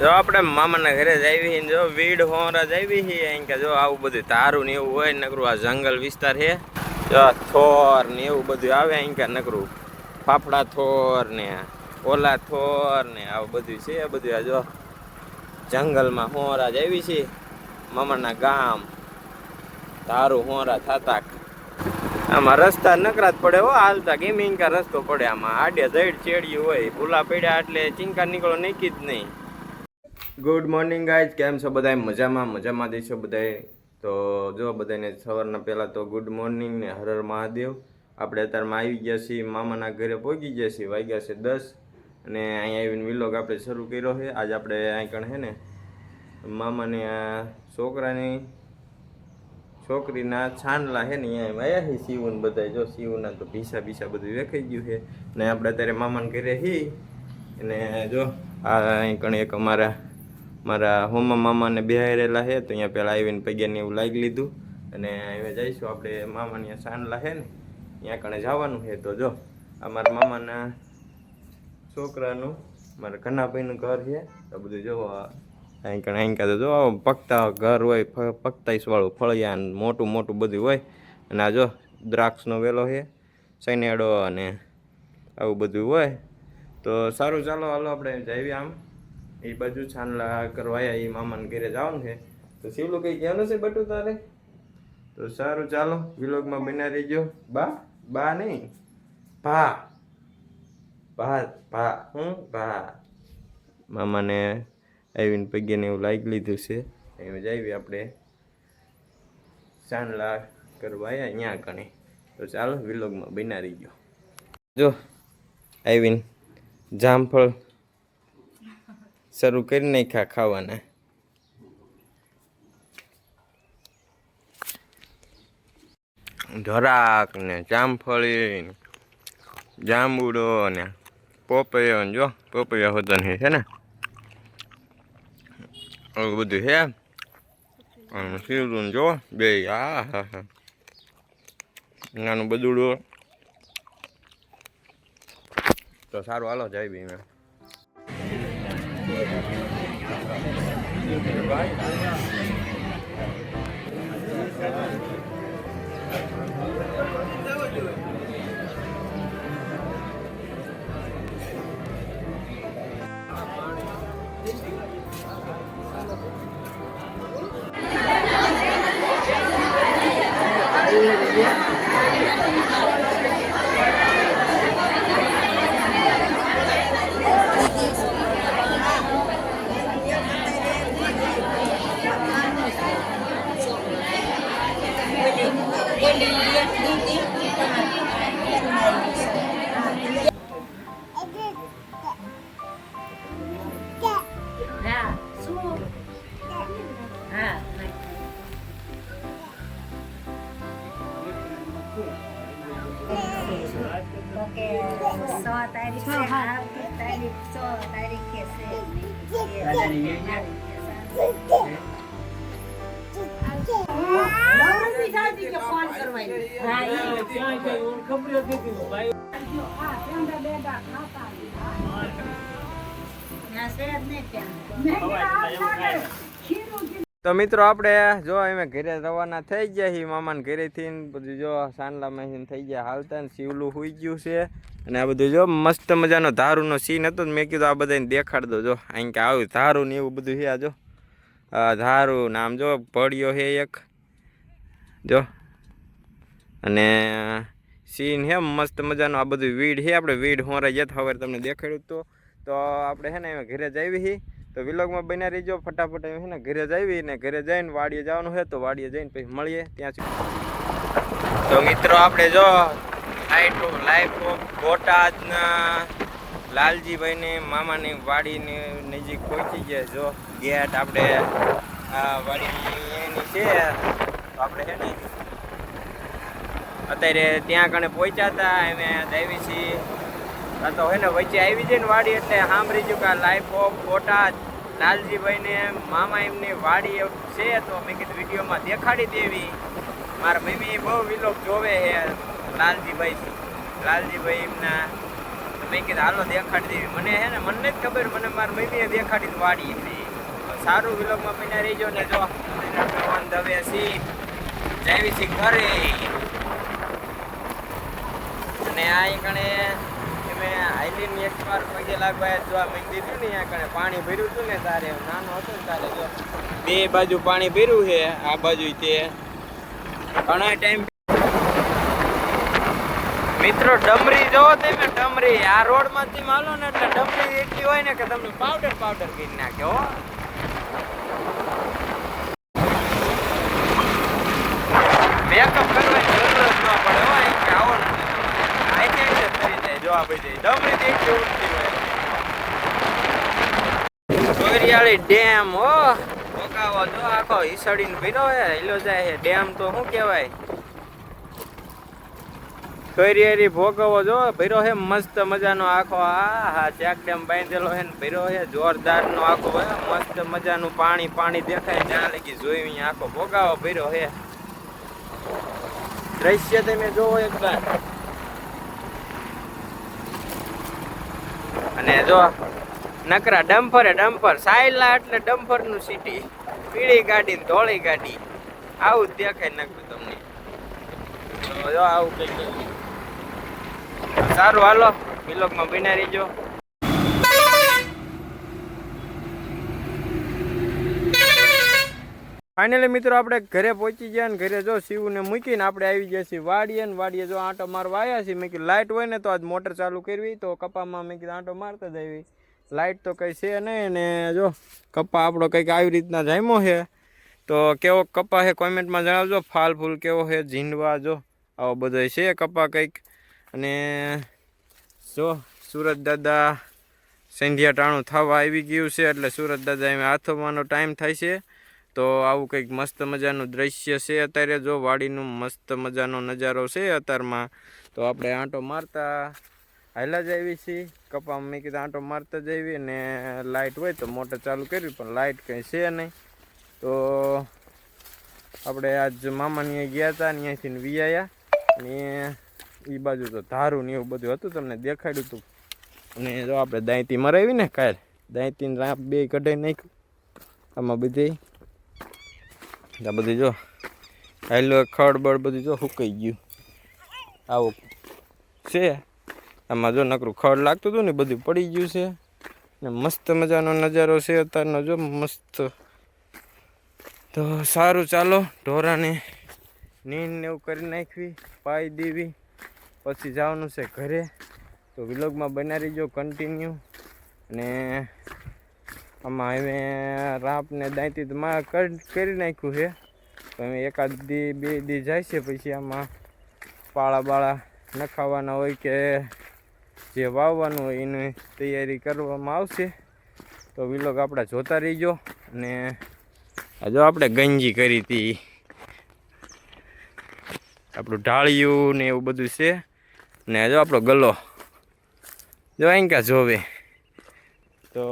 જો આપણે મામાના ઘરે જ આવી જો વીડ હોરા જ આવી છીએ અહીં જો આવું બધું તારું ને એવું હોય, નકરું આ જંગલ વિસ્તાર છે જો થોર ને એવું બધું આવે અહીં કે નકરું ફાફડા થોર ને ઓલા થોર ને આવું બધું છે બધું આ જો જંગલમાં હોરા જ આવી છે. મામાના ગામ તારું હોરા થતા. આમાં રસ્તા નકરા જ પડે હો, હાલતા ઇન્કા રસ્તો પડે આમાં. આડે જઈડ ચેડ્યું હોય, ભૂલા પડ્યા એટલે ચિંકા નીકળો નીકી જ નહીં. ગુડ મોર્નિંગ ગાઈઝ કેમ છો બધા મજામાં મજામાં દેશો બધાય? તો જો બધાને સવારના પહેલાં તો ગુડ મોર્નિંગ ને હર મહાદેવ. આપણે અત્યારમાં આવી ગયા છીએ, મામાના ઘરે પહોંચી ગયા છીએ, વાગ્યા છે દસ. અને અહીંયા આવીને વિલોગ આપણે શરૂ કર્યો છે. આજ આપણે અહીં કણ છે ને, મામાને આ છોકરાની, છોકરીના છાંડલા છે ને, અહીંયા વાયા છે શિવન બધા જો શિવના તો ભીસા ભીસા બધું વેખાઈ ગયું છે. ને આપણે અત્યારે મામાને ઘરે હી અને જો આ અહીં કણ એક અમારા મારા હોમા મામાને બેહારેલા છે તો અહીંયા પહેલાં આવીને પગ્યાને એવું લાગી લીધું. અને હવે જઈશું આપણે મામાની સાંડલા છે ને, ત્યાં કણે જવાનું છે તો જો, આ મારા મામાના છોકરાનું, મારા કન્નાભાઈનું ઘર છે તો બધું જો અહીં કણે અહીં કાં જો પકતા ઘર હોય પકતાઈસવાળું પકતાઈસ ફળિયા મોટું મોટું બધું હોય. અને આ જો દ્રાક્ષનો વેલો છે સૈનેડો અને આવું બધું હોય. તો સારું, ચાલો, હાલો આપણે જઈએ આમ. એ બાજુ છાનલા કરવા આવ્યા એ મામાને ઘરે જવાનું છે. તો શિવલું કંઈ કહેવાનું છે બટુ તારે? તો સારું, ચાલો, વિલોગમાં બના રહીજો. બા બા નહીં. ભા. ભા ભા. હું ભા. મામાને આવીને પગ્યાને એવું લાગી લીધું છે. એમ જઈએ આપણે ચાંદલા કરવા આવ્યા અહીંયા કણે તો ચાલો, વિલોગમાં બના રહીજો. જો, આવીને જામફળ શરૂ કરી નાખ્યા ખાવાના. ધરાક ને જામફળી જાંબુડો ને પોપૈયો ને જો, પોપૈયા નહીં છે ને? આવું બધું છે અને શીરું જો, બે આ, હા હા. નાનું બધું તો સારું, હાલો, જાય બી મેં હા તારીખ સો તારીખે છે ફોન કરવાની હા ઈ. ના, છે જ નહીં ત્યાં. તો મિત્રો આપણે જો અમે ઘરે રવાના થઈ ગયા છીએ, મામાને ઘરેથી બધું જો સાંડલામાં થઈ ગયા હાલતા ને શિવલું હોઈ ગયું છે. અને આ બધું જો મસ્ત મજાનો ધારુનો સીન હતો મેં કીધું આ બધાને દેખાડ દો જો અહીં કે આવું ધારું ને એવું બધું છે આ જો. ધારું નામ જો પડ્યો છે એક. જો. અને સીન હે મસ્ત મજાનો, આ બધું વીડ છે, આપણે વીડ હોરા જતા હવે તમને દેખાડ્યું તો. તો આપણે છે ને ઘરે જ આવી છીએ. તો વિલોગમાં બન્યા રહીજો. ફટાફટ એમ ને ઘરે જ ને ઘરે જઈને વાડીએ જવાનું છે તો વાડીએ જઈને પછી મળીએ ત્યાં સુધી. તો મિત્રો આપણે જો લાઈટ લાઈફ બોટાદના લાલજીભાઈની મામાની વાડીની નજીક પહોંચી ગયા જો. ગેટ આપણે, આ વાડીની એની છે. આપણે છે ને અત્યારે ત્યાં કણે પહોંચ્યા હતા. અમે દેવી છીએ. તો એને વચ્ચે આવી જાય વાડી એટલે સાંભળી ગયું કે આ લાઈફ ઓફ બોટાદ, લાલજીભાઈને મામા એમની વાડી છે તો મેં કીધું વિડીયોમાં દેખાડી દેવી. મારા મમ્મી બહુ વિલોક જોવે છે લાલજીભાઈ. લાલજીભાઈ એમના મેં કીધું હાલો દેખાડી દેવી. મને હે ને, મને જ ખબર, મને મારી મમ્મીએ દેખાડી વાડી હતી સારું વિલોગમાં બન્યા રહીજો ને જો. દવે સી જયવી સી ઘરે. અને આ કણે મેં આઈલીન એક વાર પગે લાગવા જોવા મેં દીધું ને અહીંયા પાણી ભર્યું હતું ને તારે? નાનો હતો ને તારે બે બાજુ પાણી ભર્યું છે, આ બાજુ તે. ઘણા ટાઈમ મિત્રો, ડમરી જોવો તમે, ડમરી. આ રોડમાંથી માલો ને એટલે ડમરી એટલી હોય ને કે તમને પાવડર પાવડર કરી નાખે, હો મેકઅપ કરવાની જરૂર જ ન પડે હો અહીં કે આવો ને આઈ જ મસ્ત મજાનો આખો આ હા ચેક ડેમ બાંધેલો હે ને ભર્યો હે જોરદાર નો આખો હે, મસ્ત મજાનું પાણી પાણી દેખાય, જ્યાં લગી જોઈ આખો ભોગાવો ભીરો હે. દ્રશ્ય તમે જોવો એકવાર. અને જો નકરા ડમ્ફરે ડમ્ફર સાયલા એટલે ડમ્ફરનું સિટી પીળી ગાડી ધોળી ગાડી. આવું જ દેખાય નાખ્યું તમને. જો આવું કંઈક. સારું, હાલો. વિલોગમાં બિનારી રહીજો. ફાઇનલી મિત્રો આપણે ઘરે પહોંચી ગયા ઘરે જો શિવને મૂકીને આપણે આવી ગયા છીએ વાડીએ ને વાડીએ જો આંટો મારવા આવ્યા છીએ. મેં કીધું લાઇટ હોય ને તો આજ મોટર ચાલુ કરવી. તો કપામાં મેં કીધું, આંટો મારતા જ આવી. લાઇટ તો કંઈ છે નહીં ને જો કપા આપણો કંઈક આવી રીતના જામ્યો છે. તો કેવો કપા છે કોમેન્ટમાં જણાવજો. ફાલ ફૂલ કેવો છે, ઝીંડવા જો આવો બધો છે કપા કંઈક. અને જો સુરત દાદા સંધ્યા ટાણું થવા આવી ગયું છે એટલે સુરત દાદા એમ હાથોમાંનો ટાઈમ થાય છે. તો આવું કંઈક મસ્ત મજાનું દ્રશ્ય છે અત્યારે જો વાડીનું મસ્ત મજાનો નજારો છે અત્યારમાં. તો આપણે આંટો મારતા હાલા જ આવી છીએ. કપામાં મેં કીધું આંટો મારતા જ આવી અને લાઇટ હોય તો મોટર ચાલુ કરવી પણ લાઇટ કંઈ છે નહીં. તો આપણે આજ મામાની ગયા હતા ને અહીંયાથી વી આવ્યા અને એ બાજુ તો ધારું ને એવું બધું હતું તમને દેખાડ્યું હતું અને જો આપણે દાંતી મરાવી ને કાલ, દાંતીને બે કઢાઈ નાખ્યું. આમાં બધી આ બધું જો હેલો ખડ બળ બધું જો સુકાઈ ગયું. આવો. છે. આમાં જો નકરું ખડ લાગતું હતું ને બધું પડી ગયું છે. ને મસ્ત મજાનો નજારો છે અત્યારનો જો મસ્ત. તો સારું ચાલો, ઢોરાને નીંદ ને એવું કરી નાખવી, પાઈ દેવી, પછી જવાનું છે ઘરે. તો વિલોગમાં બનાવી જો કન્ટિન્યુ અને આમાં હવે રાપને દાંતી તો માં કરી નાખ્યું છે. તો અમે એકાદ દી, બે દી જાય છે પછી આમાં પાળા બાળા નખાવાના હોય કે જે વાવવાનું હોય એની તૈયારી કરવામાં આવશે. તો વિલોગ આપણા જોતા રહીજો અને જો આપણે ગંજી કરી હતી. આપણું ઢાળિયું ને એવું બધું છે. ને જો આપણો ગલ્લો જો અહીં ક્યાં જોવે. તો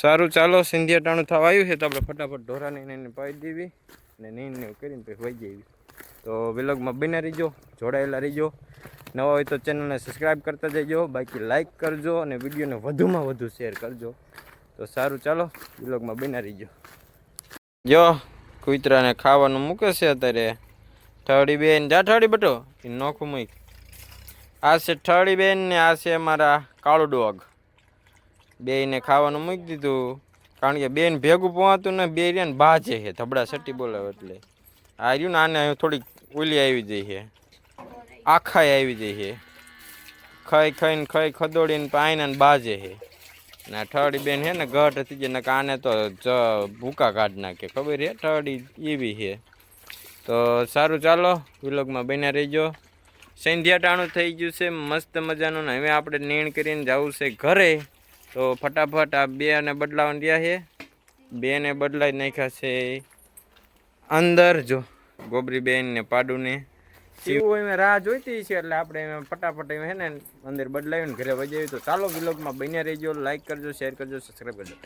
સારું, ચાલો, સિંધિયા ટાણું થવા, આવ્યું છે તો આપણે ફટાફટ ઢોરાની એને પાઈ દેવી અને નીંદ ને કરીને પછી વહી જઈએ. તો વિલોગમાં બન્યા રહીજો, જોડાયેલા રહીજો. નવા હોય તો ચેનલને સબસ્ક્રાઈબ કરતા જજો, બાકી લાઇક કરજો અને વિડીયોને વધુમાં વધુ શેર કરજો. તો સારું, ચાલો, વિલોગમાં બન્યા રહીજો. જો, કૂતરાને ખાવાનું મૂકે છે અત્યારે. ઠળી બેન, જા ઠળી બટો, એ નોખું મૂક. આ છે ઠળી બેન ને આ છે અમારા કાળું ડોગ. બેયને ખાવાનું મૂકી દીધું. કારણ કે બેન ભેગું પહોંચતું ને બે રહ્યા ને બાજે છે, ધબડા સટી બોલાવે એટલે. આ રહ્યું ને આને થોડીક ઓલી આવી જઈ છે. આખાઈ આવી જઈ છે. ખાઈ ખાઈને ખાઈ ખદોડીને પાઈને બાજે છે. ને ઠળી બેન છે ને ઘટ હતી જાય કાને તો ભૂકા કાઢ નાખે. ખબર છે? ઠળી એવી છે. તો સારું ચાલો, વિલોગમાં બન્યા રહીજો. સંધ્યાટાણું થઈ ગયું છે, મસ્ત મજાનું ને હવે આપણે નીણ કરીને જવું છે ઘરે. તો ફટાફટ આ બે અને બદલાવાની રહ્યા છે. બેને બદલાઈ નાખ્યા છે. અંદર જો, ગોબરી બેન ને પાડું ને શિવું એમ રાહ જોઈતી છે એટલે આપણે ફટાફટ એમ હે ને અંદર બદલાવીને ઘરે વજાવી તો ચાલો વિલોગમાં બન્યા રહેજો. લાઈક કરજો શેર કરજો સબસ્ક્રાઈબ કરજો.